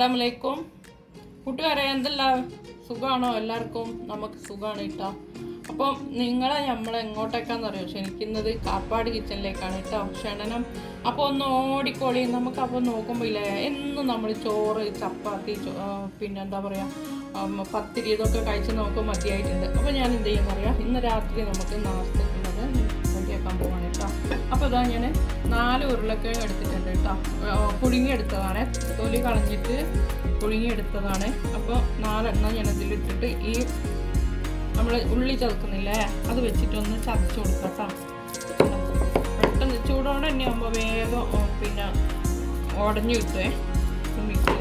അസ്സാം വലൈക്കും കൂട്ടുകാരെ എന്തല്ല സുഖമാണോ എല്ലാവർക്കും നമുക്ക് സുഖമാണ് കേട്ടോ. അപ്പം നിങ്ങളെ നമ്മൾ എങ്ങോട്ടേക്കാന്ന് അറിയോ? ക്ഷണിക്കുന്നത് കാപ്പാട് കിച്ചണിലേക്കാണ് കേട്ടോ ക്ഷണനം. അപ്പോൾ ഒന്ന് ഓടിക്കോളി. നമുക്ക് അപ്പോൾ നോക്കുമ്പോൾ ഇല്ലേ എന്നും നമ്മൾ ചോറ് ചപ്പാത്തി പിന്നെ എന്താ പറയുക പത്തിരി ഇതൊക്കെ കഴിച്ച് നോക്കുമ്പോൾ മതിയായിട്ടുണ്ട്. അപ്പോൾ ഞാൻ എന്ത് ചെയ്യാൻ പറയാം ഇന്ന് രാത്രി നമുക്ക് നാസ്തിക്കുന്നത് റെഡിയാക്കാൻ പോവാണ് കേട്ടോ. അപ്പോൾ ഇതാ ഞാൻ നാല് ഉരുളക്കിഴങ്ങ് എടുത്തിട്ടുണ്ട്. കേട്ടോ പുഴുങ്ങിയെടുത്തതാണ്. തൊലി കളഞ്ഞിട്ട് പുഴുങ്ങിയെടുത്തതാണ്. അപ്പോൾ നാലെണ്ണം ഞാൻ അതിലിട്ടിട്ട് ഈ നമ്മൾ ഉള്ളി ചതക്കുന്നില്ലേ? അത് വെച്ചിട്ടൊന്ന് ചതച്ച് കൊടുക്കാം പെട്ടെന്ന് ചൂടോടെ തന്നെ ആകുമ്പോൾ വേഗം പിന്നെ ഉടഞ്ഞു കിട്ടുവേ. മിക്സി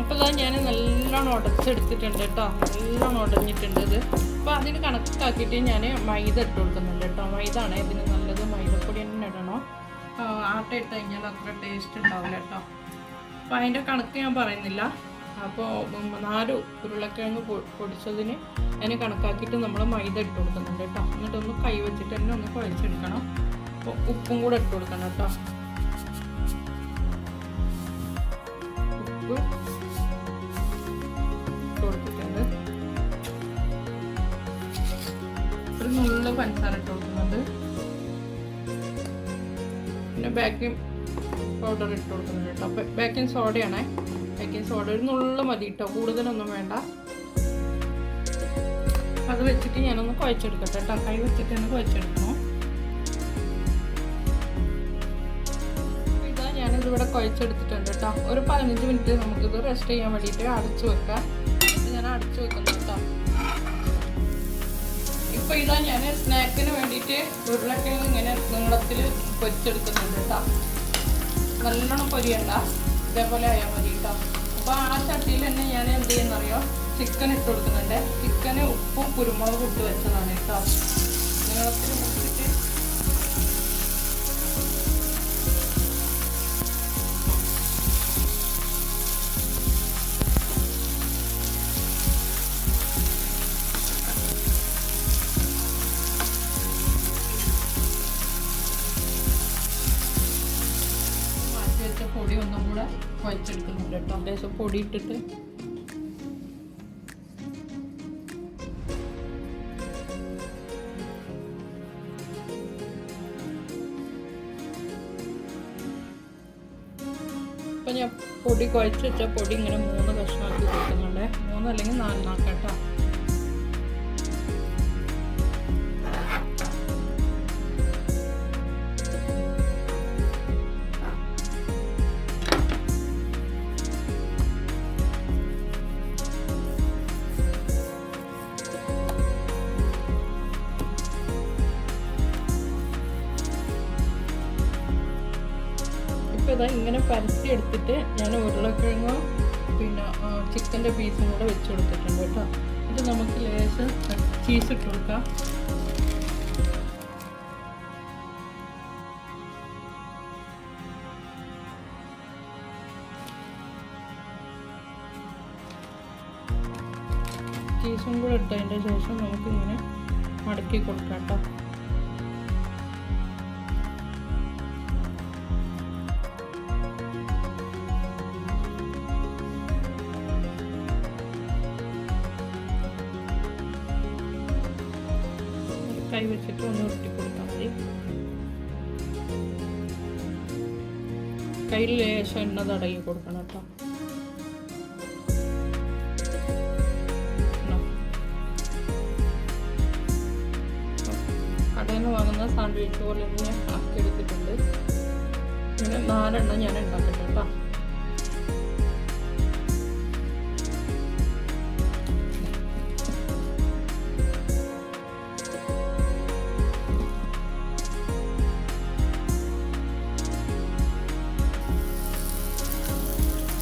അപ്പോൾ ഞാൻ നല്ലോണം ഉടച്ചെടുത്തിട്ടുണ്ട് കേട്ടോ നല്ലോണം ഉടഞ്ഞിട്ടുണ്ട് ഇത്. അപ്പോൾ അതിന് കണക്കാക്കിയിട്ട് ഞാൻ മൈദ ഇട്ട് കൊടുക്കുന്നുണ്ട് കേട്ടോ മൈദ ആണ് ഇതിന് തന്നെ ഇടണം? ആ, ആട്ട ഇട്ട് കഴിഞ്ഞാൽ അത്ര ടേസ്റ്റ് ഉണ്ടാവില്ല കേട്ടോ. അപ്പോൾ അതിന്റെ കണക്ക് ഞാൻ പറയുന്നില്ല. അപ്പോൾ നാല് ഉരുളക്കിഴങ്ങ് പൊടിച്ചതിന് അതിനെ കണക്കാക്കിയിട്ട് നമ്മൾ മൈദ ഇട്ട് കൊടുക്കുന്നുണ്ട് കേട്ടോ. എന്നിട്ടൊന്ന് കൈ വെച്ചിട്ട് തന്നെ ഒന്ന് കുഴച്ചെടുക്കണം. അപ്പോൾ ഉപ്പും കൂടെ ഇട്ട് കൊടുക്കണം കേട്ടോ. ഉപ്പ് കൊടുത്തിട്ടുണ്ട്. ഒരു നുള്ള പഞ്ചസാര ഇട്ട് കൊടുക്കുന്നുണ്ട്. പിന്നെ ബേക്കിംഗ് പൗഡർ ഇട്ട് കൊടുക്കുന്നുണ്ട് കേട്ടോ. ബേക്കിംഗ് സോഡയാണേ ബേക്കിംഗ് സോഡ ഒരു നുള്ള മതി കേട്ടോ. കൂടുതലൊന്നും വേണ്ട. അത് വെച്ചിട്ട് ഞാനൊന്ന് കുഴച്ചെടുക്കട്ടെ കേട്ടോ. കൈ വെച്ചിട്ട് ഒന്ന് കുഴച്ചെടുക്കണം? ഇതാ ഇവിടെ കുഴച്ചെടുത്തിട്ടുണ്ട് കേട്ടോ. ഒരു പതിനഞ്ച് മിനിറ്റ് നമുക്കിത് റെസ്റ്റ് ചെയ്യാൻ വേണ്ടിയിട്ട് അടച്ചു വെക്കാം. ഞാൻ അടച്ചു വെക്കുന്നു കേട്ടോ. ഇപ്പൊ ഇതാ ഞാൻ സ്നാക്കിന് വേണ്ടിയിട്ട് ഉരുളക്കിഴങ്ങ് ഇങ്ങനെ നീളത്തിൽ പൊരിച്ചെടുക്കുന്നുണ്ട് കേട്ടോ. നല്ലോണം പൊരിയണ്ട. ഇതേപോലെ ആയാൽ മതി കേട്ടോ. അപ്പോൾ ആ ചട്ടിയിൽ തന്നെ ഞാൻ എന്ത് ചെയ്യുന്നറിയോ? ചിക്കൻ ഇട്ട് കൊടുക്കുന്നുണ്ട്. ചിക്കന് ഉപ്പും കുരുമുളകും ഇട്ട് വെച്ചതാണ് കേട്ടോ. നീളത്തിൽ കുഴച്ചെടുക്കുന്നുണ്ട് കേട്ടോ. ലേശം പൊടി ഇട്ടിട്ട് ഇപ്പം ഞാൻ പൊടി കുഴച്ച് വെച്ച പൊടി ഇങ്ങനെ മൂന്ന് കഷ്ണമാക്കി കൊടുക്കുന്നുണ്ട്. മൂന്ന് അല്ലെങ്കിൽ നാലെണ്ണാക്കാം കേട്ടോ ഇപ്പോൾ ഇതാ ഇങ്ങനെ പരത്തി എടുത്തിട്ട് ഞാൻ ഉരുളക്കിഴങ്ങോ പിന്നെ ചിക്കന്റെ പീസും കൂടെ വെച്ച് കൊടുത്തിട്ടുണ്ട് കേട്ടോ. ഇത് നമുക്ക് ലേശം ചീസ് ഇട്ട് കൊടുക്കാം. ചീസും കൂടെ ഇട്ടതിന്റെ ശേഷം നമുക്കിങ്ങനെ മടക്കി കൊടുക്കാം കേട്ടോ. കൈ വെച്ചിട്ട് ഒന്ന് ഉരുട്ടി കൊടുത്താൽ മതി. കയ്യിൽ ലേശം എണ്ണ തടകി കൊടുക്കണം കേട്ടോ. കടയിൽ നിന്ന് വാങ്ങുന്ന സാൻഡ്വിച്ച് പോലെ തന്നെ ആക്കി എടുത്തിട്ടുണ്ട്. പിന്നെ നാലെണ്ണം ഞാൻ ഉണ്ടാക്കട്ടെ കേട്ടോ.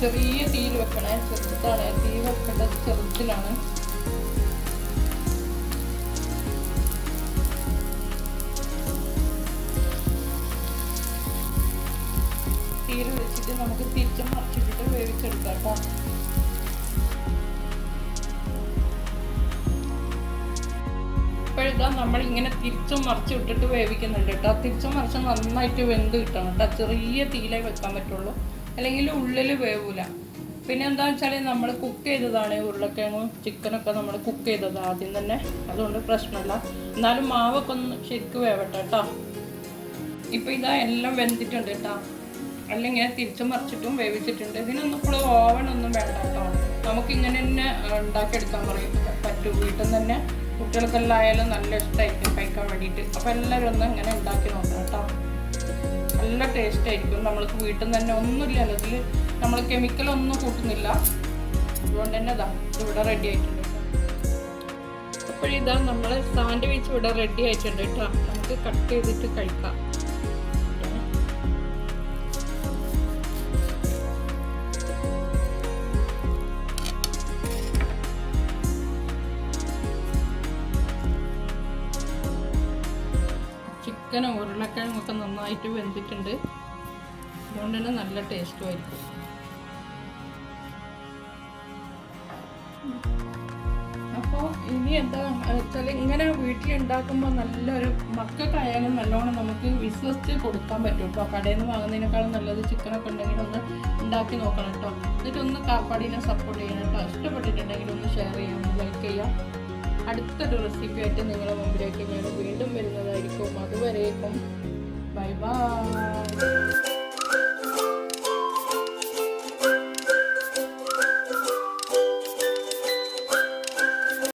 ചെറിയ തീയിൽ വെക്കണേ. ചെറുത്താണ് തീ വെക്കേണ്ടത് ചെറുത്തിലാണ്. തീയിൽ വെച്ചിട്ട് നമുക്ക് തിരിച്ചും മറിച്ചിട്ടിട്ട് വേവിച്ചെടുക്കാം കേട്ടോ. ഇപ്പോഴിതാ നമ്മൾ ഇങ്ങനെ തിരിച്ചും മറിച്ച് ഇട്ടിട്ട് വേവിക്കുന്നുണ്ട് കേട്ടോ. തിരിച്ചും മറിച്ചും നന്നായിട്ട് വെന്ത് കിട്ടണം കേട്ടോ. ചെറിയ തീയിലേ വെക്കാൻ പറ്റുള്ളൂ. അല്ലെങ്കിൽ ഉള്ളിൽ വേവൂല. പിന്നെ എന്താ വെച്ചാൽ നമ്മൾ കുക്ക് ചെയ്തതാണ് ഉരുളക്കിഴങ്ങും ചിക്കനൊക്കെ നമ്മൾ കുക്ക് ചെയ്തത് ആദ്യം തന്നെ. അതുകൊണ്ട് പ്രശ്നമില്ല. എന്നാലും മാവൊക്കെ ഒന്ന് ശരിക്കും വേവട്ടെ കേട്ടോ. ഇപ്പം ഇതാ എല്ലാം വെന്തിട്ടുണ്ട് കേട്ടോ. അല്ലെങ്കിൽ തിരിച്ചു മറിച്ചിട്ടും വേവിച്ചിട്ടുണ്ട്. ഇതിനൊന്നും ഇപ്പോൾ ഓവൺ ഒന്നും വേണ്ട കേട്ടോ. നമുക്കിങ്ങനെ തന്നെ ഉണ്ടാക്കിയെടുക്കാൻ പറയും. പറ്റും. വീട്ടിൽ നിന്ന് തന്നെ കുട്ടികൾക്കെല്ലാം ആയാലും നല്ല ഇഷ്ടമായിരിക്കും കഴിക്കാൻ വേണ്ടിയിട്ട്. അപ്പോൾ എല്ലാവരും ഒന്ന് ഇങ്ങനെ ഉണ്ടാക്കി നോക്കണം കേട്ടോ. നല്ല ടേസ്റ്റ് ആയിരിക്കും. നമ്മൾക്ക് വീട്ടിൽ നിന്ന് തന്നെ ഒന്നുമില്ല. അതിൽ നമ്മൾ കെമിക്കലൊന്നും കൂട്ടുന്നില്ല. അതുകൊണ്ട് തന്നെ ഇതാ ഇവിടെ റെഡി ആയിട്ടുണ്ട്. അപ്പോഴിതാ നമ്മൾ സാൻഡ്വിച്ച് ഇവിടെ റെഡി ആയിട്ടുണ്ട് കേട്ടോ. നമുക്ക് കട്ട് ചെയ്തിട്ട് കഴിക്കാം. ചിക്കനും ഉരുളക്കിഴങ്ങും ഒക്കെ നന്നായിട്ട് വെന്തിട്ടുണ്ട്. അതുകൊണ്ട് തന്നെ നല്ല ടേസ്റ്റും ആയിരിക്കും. അപ്പോൾ ഇനി എന്താ വെച്ചാൽ ഇങ്ങനെ വീട്ടിലുണ്ടാക്കുമ്പോൾ നല്ലൊരു മക്കൾക്കായാലും നല്ലോണം നമുക്ക് വിശ്വസിച്ച് കൊടുക്കാൻ പറ്റും കേട്ടോ കടയിൽ നിന്ന് വാങ്ങുന്നതിനേക്കാളും നല്ലത് ചിക്കനൊക്കെ ഉണ്ടെങ്കിൽ ഒന്ന് ഉണ്ടാക്കി നോക്കണം കേട്ടോ എന്നിട്ട് ഒന്ന് കാപ്പാടിനെ സപ്പോർട്ട് ചെയ്യണം കേട്ടോ ഇഷ്ടപ്പെട്ടിട്ടുണ്ടെങ്കിൽ ഒന്ന് ഷെയർ ചെയ്യാം ലൈക്ക് ചെയ്യാം. അടുത്തൊരു റെസിപ്പി ആയിട്ട് നിങ്ങളുടെ മുമ്പിലേക്ക് ഞാൻ വീണ്ടും വരുന്നതായിരിക്കും അതുവരേക്കും ബൈ ബൈ